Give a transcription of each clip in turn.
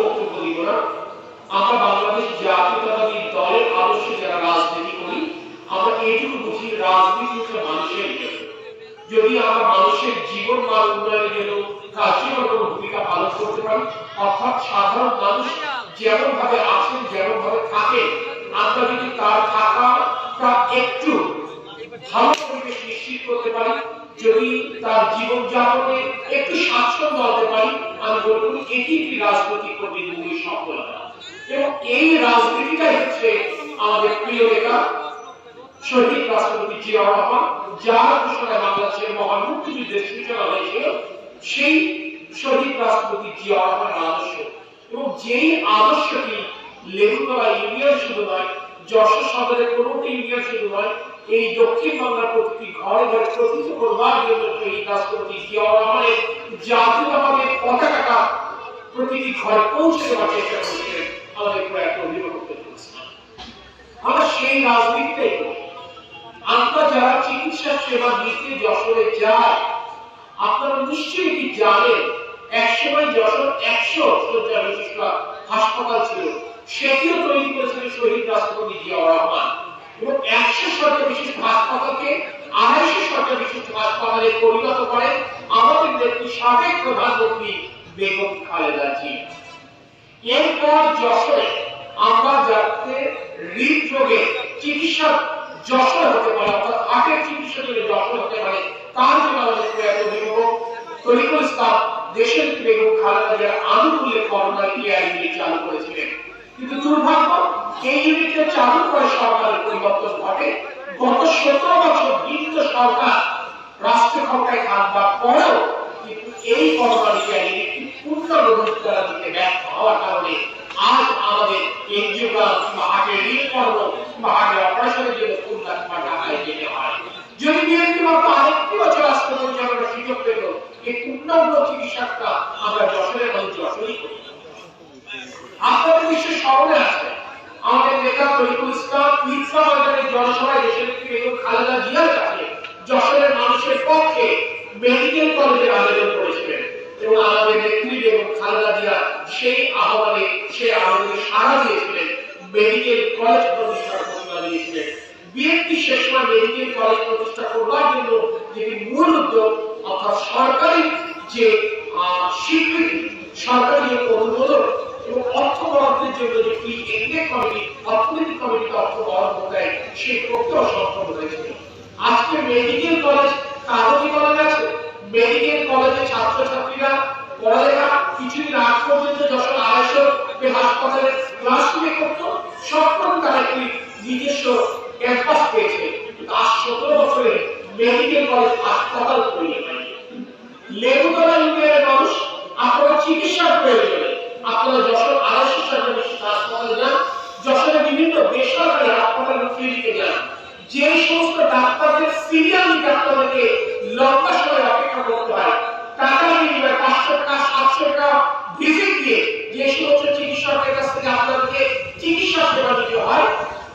বক্তব্য দিব না। আমরা বাংলাদেশ জাতীয়তাবাদী দলের আদর্শে যারা রাজনীতি করি, আমরা এইটুকু বুঝি রাজনীতি হচ্ছে মানুষের যদি আমরা মানুষের জীবন উন্নয়নের জন্য কার্যকর ভূমিকা পালন করতে পারি, অর্থাৎ সাধারণ মানুষ যেমন ভাবে আছেন যেমন ভাবে থাকে আমরা যদি তার থাকাটা একটু ভালো পরিবেশ নিশ্চিত করতে পারি যদি তার জীবন যাপনে একটু স্বাচ্ছন্দ্য হতে পারি, আমি বলব এটি একটি রাজনৈতিক কর্মীর সফলতা। এবং এই রাজনীতিটাই হচ্ছে আমাদের প্রিয় নেতা, শহীদ রাষ্ট্রপতি জিয়া রহমান, যার ঘোষণায় বাংলাদেশের মহান মুক্তিযুদ্ধের সূচনা হয়েছিল, সেই শহীদ রাষ্ট্রপতি জিয়া রহমানের আদর্শ। এবং যেই আদর্শটি লেবুতলা ইউনিয়ন শুধু নয় যশোর সদরের কোনোটি ইউনিয়ন শুধু নয়, এই দক্ষিণ বাংলার প্রতিটি ঘরে ঘরে প্রতিটি করবার জন্য শহীদ রাষ্ট্রপতি জিয়া রহমানের জাতীয়তাবাদের পতাকাটা প্রতিটি ঘরে পৌঁছে দেওয়ার চেষ্টা করেছিলেন আমাদের প্রয়াত অভিভাবক আমরা সেই রাজনীতিটাই করি আমরা যারা চিকিৎসা সেবা নিতে যশোরে যাই, আপনারা নিশ্চয়ই এটি জানেন একসময় যশোর একশো শয্যা বিশিষ্ট হাসপাতাল ছিল। সেটিও তৈরি করেছিলেন শহীদ রাষ্ট্রপতি জিয়াউর রহমান। এবং একশো শয্যা বিশিষ্ট আড়াইশো শয্যা বিশিষ্ট পরিণত করেন আমাদের নেত্রী সাবেক প্রধানমন্ত্রী বেগম খালেদা জিয়া। এরপর যশোরে আমরা যাতে হৃদরোগে চিকিৎসা যশোর হতে পারে, অর্থাৎ হার্টের চিকিৎসা যদি যশোর হতে পারে, তার জন্য আমাদের প্রয়াত অভিভাবক তরিকুল ইসলাম দেশের বেগম খালেদা জিয়ার আনুকূল্যে করোনা কেয়ার চালু করেছিলেন। কিন্তু দুর্ভাগ্য, এই ইউনিটে চালু করে সরকারের পরিবর্তন ঘটে। গত সতেরো বছর বিগত সরকার রাষ্ট্র ক্ষমতায় থাকবার পরেও কিন্তু এই করোনা কেয়ার ইউনিটটি পূর্ণ রোজগার দিতে ব্যর্থ হওয়ার কারণে আজ আমাদের এনজিওগ্রাম কিংবা হাটের ঋণ কর্ম কিংবা হাটের অপারেশনের জন্য খুলনা কিংবা ঢাকায় যেতে হয়। যদি বিএনপি মাত্র আরেকটি বছর রাষ্ট্র পরিচালনার সুযোগ পেল, এই পূর্ণাঙ্গ চিকিৎসাটা আমরা যশোরের মানুষ যশোরই করি। আপনাদের নিশ্চয় স্মরণে আছে, আমাদের নেতা তরিকুল ইসলাম ঈদগাহ ময়দানের জনসভায় দেশের নেত্রী বেগম খালেদা জিয়ার কাছে যশোরের মানুষের পক্ষে মেডিকেল কলেজের আবেদন করেছিলেন। এবং আমাদের নেত্রী বেগম খালেদা জিয়া সেই আহ্বানে, সেই আবেদনে সাড়া দিয়েছিলেন, মেডিকেল কলেজ প্রতিষ্ঠার ঘোষণা দিয়েছিলেন। বিএনপি শেষ সময় মেডিকেল কলেজ প্রতিষ্ঠা করবার জন্য যেটি মূল উদ্যোগ, অর্থাৎ সরকারি যে স্বীকৃতি, সরকারি অনুমোদন বরাদ্দের জন্য কি এনডে কমিটি অর্থনৈতিক কমিটিতে অর্থ বরাদ্দ দেয়, সেই প্রক্রিয়া সক্ষম হয়েছিল। আজকে মেডিকেল কলেজ কাগজি কলেজ আছে মেডিকেল কলেজে ছাত্রছাত্রীরা পড়ালেখা কিছুদিন আগ পর্যন্ত যশোর আড়াইশো হাসপাতালে ক্লাসরুমে করতো সবকটা তারা একটি নিজস্ব ক্যাম্পাস পেয়েছে। আজ সতেরো বছরে মেডিকেল কলেজ হাসপাতাল তৈরি হয়নি। লেবুতলা ইউনিয়নের মানুষ আপনারা চিকিৎসার প্রয়োজনে আপনারা যশোর আড়াইশো সরকারি হাসপাতালে যান, যশোরের বিভিন্ন বেসরকারি হাসপাতাল ক্লিনিকে যান। যে সমস্ত ডাক্তারদের সিরিয়ালি ডাক্তারদেরকে লম্বা সময় অপেক্ষা করতে হয় টাকা বিনিময়ে পাঁচশো টাকা সাতশো টাকা ভিজিট দিয়ে যে সমস্ত চিকিৎসকের কাছ থেকে আপনাদেরকে চিকিৎসা সেবা দিতে হয়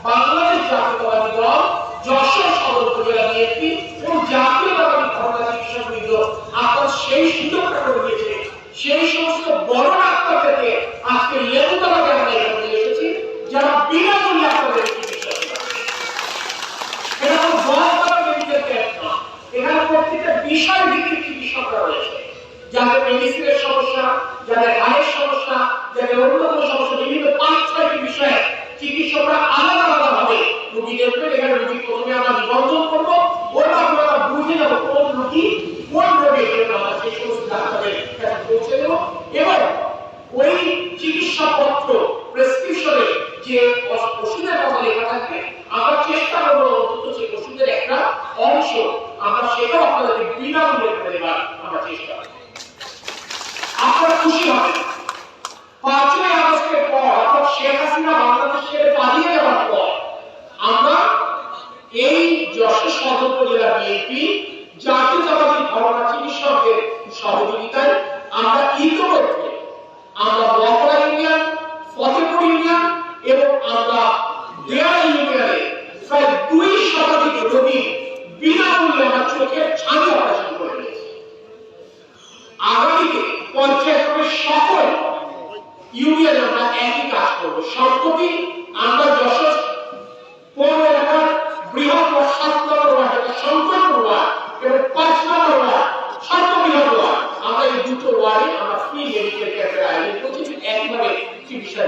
বাংলাদেশ জাতীয়তাবাদী দল যশোর সদর উপজেলা বিএনপি এবং জাতীয়তাবাদী ধর্মা চিকিৎসক বৃন্দ আপনার সেই সুযোগটা করে দিয়েছে সেই সমস্ত বড় ডাক্তারদেরকে আজকে লেবুতলাকে আমরা এখানে নিয়ে এসেছি যারা বিনামূল্যে আপনাদের চিকিৎসা সেবা দেবে। এটা কোনো ভয় করার মেডিকেল ক্যাম্প না এখানে প্রত্যেকটা বিষয় ভিত্তিক চিকিৎসকরা রয়েছে যাদের সমস্যা, যাদের হাড়ের সমস্যা, যাদের অন্য কোনো সমস্যা বিভিন্ন পাঁচ ছয়টি বিষয়ে চিকিৎসকরা আলাদা আলাদা ভাবে রুগী দেখবেন এখানে রুগী প্রথমে আমরা নিবন্ধন করব ওর মাধ্যমে বুঝে যাব কোন রুগী কোন রোগে আমরা সেই সমস্ত ডাক্তারের কাছে পৌঁছে দেবো। এবং ওই চিকিৎসা পত্র প্রেসক্রিপশনে যে ওষ- ওষুধের কথা লেখা থাকবে, আমরা চেষ্টা করব অন্তত সেই ওষুধের একটা অংশ, আমরা সেটাও আপনাদেরকে বিনামূল্যে দেবার আমরা চেষ্টা করব। খুশি হবেন পাঁচই আগস্টের পর অর্থাৎ শেখ হাসিনা বাংলাদেশ ছেড়ে পালিয়ে যাওয়ার পর আমরা এই যশোর সদর উপজেলা বিএনপি জাতীয়তাবাদী ধর্মা চিকিৎসকদের সহযোগিতায় আমরা ইতিমধ্যে আমরা মহড়া ইউনিয়ন ফতেপুর ইউনিয়ন এবং আমরা ইউনিয়নে আমরা এলাকার বৃহৎ ওয়ার্ড এবং পাঁচ নম্বর আমরা এই দুটো আমরা ফ্রি মেডিকেল ক্যাম্পের আয়োজন করছি চিকিৎসা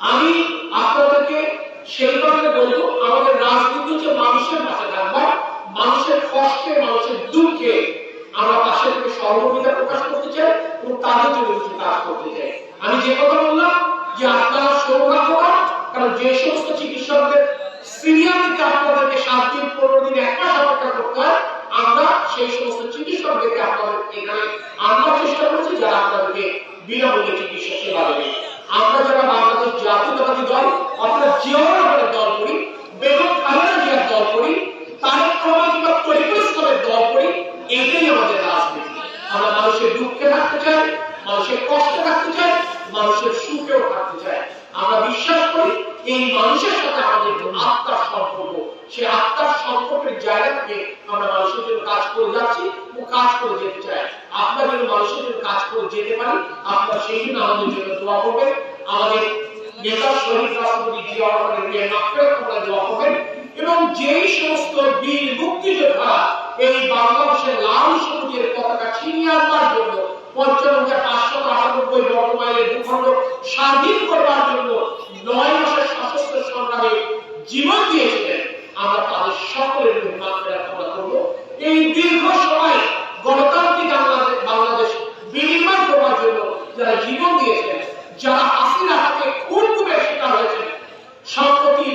আমি আপনাদেরকে সেই বলব, আমাদের রাজনীতি মানুষের পাশে থাকবা মানুষের কষ্টে, মানুষের দুঃখে আমরা পাশে থেকে প্রকাশ করতে চাই এবং তাদের জন্য কিছু কাজ করতে চাই। আমি যে কথা বললাম যে আপনারা সৌভাগ্যবান কারণ যে সমস্ত চিকিৎসকদের সিরিয়ালিতে আপনাদেরকে সাত দিন, পনেরো দিন এক মাস অপেক্ষা করতে হয়, আমরা সেই সমস্ত চিকিৎসকদেরকে আপনাদের এখানে আনার চেষ্টা করছি, যারা আপনাদেরকে বিনামূল্যে চিকিৎসা সেবা দেবে। আমরা যারা বাংলাদেশ জাতীয়তাবাদী দল অর্থাৎ জিয়াউর রহমানের দল করি, বেগম খালেদা জিয়ার দল করি, তারেক রহমান কিংবা তরিকুল দল করি, এটাই আমাদের রাজনীতি। আমরা মানুষের দুঃখে থাকতে চাই, মানুষের কষ্টে থাকতে চাই, মানুষের সুখেও থাকতে চাই আমরা বিশ্বাস করি এই মানুষের সাথে আমাদের আত্মার সম্পর্ক সেই আত্মার সম্পর্কের জায়গা আমরা মানুষের জন্য কাজ করে যাচ্ছি ও কাজ করে যেতে চাই। আপনারা যদি মানুষের জন্য কাজ করে যেতে পারি, আপনারা সেই জন্য আমাদের জন্য দোয়া করবেন। আমাদের নেতা শহীদ রাষ্ট্রপতি জিয়া রহমানের রুহের মাগফিরাত আমরা দোয়া করবেন। এবং যেই সমস্ত বীর মুক্তিযোদ্ধা এই বাংলাদেশের লাল সবুজের পতাকা ছিনিয়ে আনবার জন্য পঞ্চান্ন হাজার পাঁচশো আটানব্বই বর্গ মাইলের ভূখণ্ড স্বাধীন করবার জন্য নয় মাসের সশস্ত্র সংগ্রামে জীবন দিয়েছিলেন আমরা তাদের মাগফিরাত এই দীর্ঘ সময় গণতান্ত্রিক বাংলাদেশ বিনির্মাণ করবার জন্য যারা জীবন দিয়েছেন, যারা হাসিনা হাতে খুন খুনের শিকার হয়েছেন, সম্প্রতি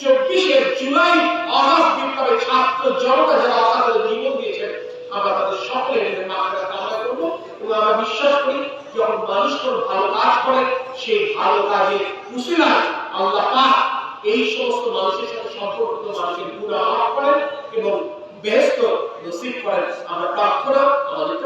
চব্বিশের জুলাই অগাস্ট বিপ্লবে ছাত্র জনতা যারা অকালে জীবন দিয়েছেন, আমরা তাদের সকলের মাত্রা কামনা করব এবং আমরা বিশ্বাস করি, যখন মানুষ কোন ভালো কাজ করে, সেই ভালো কাজে উসিলায় আল্লাহ পাক এই সমস্ত মানুষের সাথে সম্পর্কিত মানুষের গুণা মাফ করেন। এবং বেহেস্ত নসিব করেন। আমরা প্রার্থনা আমাদের